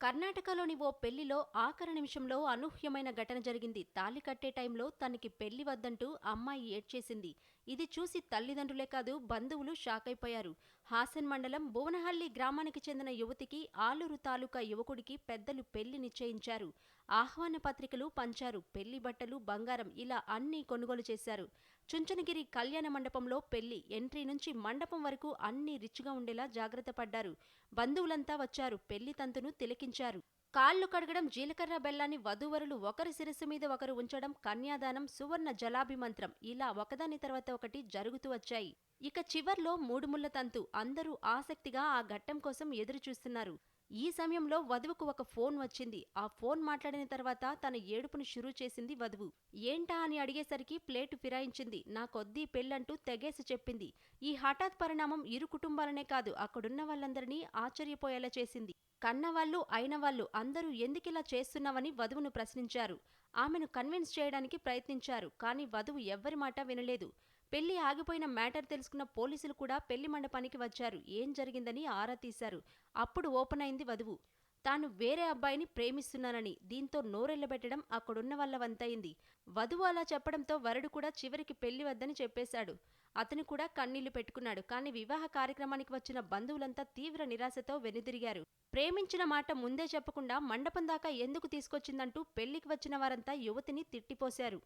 కర్ణాటకలోని ఓ పెళ్ళిలో ఆఖరి నిమిషంలో అనూహ్యమైన ఘటన జరిగింది. తాళి కట్టే టైంలో తనకి పెళ్ళి వద్దంటూ అమ్మాయి ఏడ్చేసింది. ఇది చూసి తల్లిదండ్రులే కాదు బంధువులు షాక్ అయిపోయారు హాసన్ మండలం భువనహల్లి గ్రామానికి చెందిన యువతికి ఆలూరు తాలూకా యువకుడికి పెద్దలు పెళ్ళి నిశ్చయించారు. ఆహ్వాన పత్రికలు పంచారు. పెళ్ళి బట్టలు బంగారం ఇలా అన్నీ కొనుగోలు చేశారు. చుంచనగిరి కళ్యాణ మండపంలో పెళ్ళి ఎంట్రీ నుంచి మండపం వరకు అన్నీ రిచ్గా ఉండేలా జాగ్రత్త పడ్డారు. బంధువులంతా వచ్చారు. పెళ్ళి తంతును తిలకించారు. కాళ్ళు కడగడం జీలకర్ర బెల్లాన్ని వధూవరులు ఒకరి శిరస్సు మీద ఒకరు ఉంచడం కన్యాదానం సువర్ణ జలాభిమంత్రం ఇలా ఒకదాని తర్వాత ఒకటి జరుగుతూ వచ్చాయి. ఇక చివర్లో మూడుముళ్ళ తంతు అందరూ ఆసక్తిగా ఆ ఘట్టం కోసం ఎదురుచూస్తున్నారు. ఈ సమయంలో వధువుకు ఒక ఫోన్ వచ్చింది. ఆ ఫోన్ మాట్లాడిన తర్వాత తన ఏడుపును షురూ చేసింది వధువు. ఏంటా? అని అడిగేసరికి ప్లేటు ఫిరాయించింది. నాకొద్దీ పెళ్ళంటూ తెగేసి చెప్పింది. ఈ హఠాత్ పరిణామం ఇరు కుటుంబాలనే కాదు అక్కడున్న వాళ్ళందరినీ ఆశ్చర్యపోయేలా చేసింది. కన్నవాళ్ళు అయినవాళ్ళు అందరూ ఎందుకిలా చేస్తున్నావని వధువును ప్రశ్నించారు. ఆమెను కన్విన్స్ చేయడానికి ప్రయత్నించారు కానీ వధువు ఎవ్వరి మాట వినలేదు. పెళ్ళి ఆగిపోయిన మ్యాటర్ తెలుసుకున్న పోలీసులు కూడా పెళ్ళి మండపానికి వచ్చారు. ఏం జరిగిందని ఆరా తీశారు. అప్పుడు ఓపెన్ అయింది వధువు. తాను వేరే అబ్బాయిని ప్రేమిస్తున్నానని దీంతో నోరెళ్ళబెట్టడం అక్కడున్న వాళ్ళ వంతయింది. వధువు అలా చెప్పడంతో వరుడు కూడా చివరికి పెళ్ళి వద్దని చెప్పేశాడు. అతను కూడా కన్నీళ్ళు పెట్టుకున్నాడు. కానీ వివాహ కార్యక్రమానికి వచ్చిన బంధువులంతా తీవ్ర నిరాశతో వెనుదిరిగారు. ప్రేమించిన మాట ముందే చెప్పకుండా మండపం దాకా ఎందుకు తీసుకొచ్చిందంటూ పెళ్ళికి వచ్చిన వారంతా యువతిని తిట్టిపోశారు.